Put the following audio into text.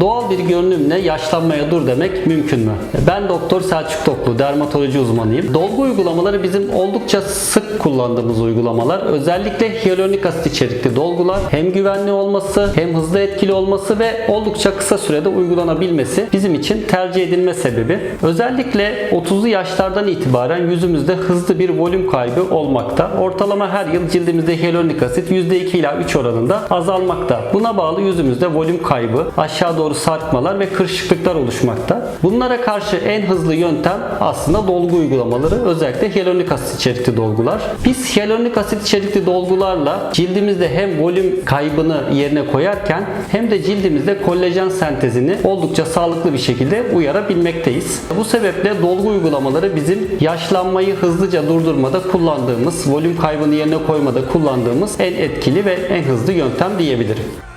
Doğal bir görünümle yaşlanmaya dur demek mümkün mü? Ben Doktor Selçuk Toklu, dermatoloji uzmanıyım. Dolgu uygulamaları bizim oldukça sık kullandığımız uygulamalar. Özellikle hyaluronik asit içerikli dolgular hem güvenli olması, hem hızlı etkili olması ve oldukça kısa sürede uygulanabilmesi bizim için tercih edilme sebebi. Özellikle 30'lu yaşlardan itibaren yüzümüzde hızlı bir volüm kaybı olmakta. Ortalama her yıl cildimizde hyaluronik asit %2 ila 3 oranında azalmakta. Buna bağlı yüzümüzde volüm kaybı, aşağı doğru sarkmalar ve kırışıklıklar oluşmakta. Bunlara karşı en hızlı yöntem aslında dolgu uygulamaları. Özellikle hyaluronik asit içerikli dolgular. Biz hyaluronik asit içerikli dolgularla cildimizde hem volüm kaybını yerine koyarken hem de cildimizde kollajen sentezini oldukça sağlıklı bir şekilde uyarabilmekteyiz. Bu sebeple dolgu uygulamaları bizim yaşlanmayı hızlıca durdurmada kullandığımız, volüm kaybını yerine koymada kullandığımız en etkili ve en hızlı yöntem diyebilirim.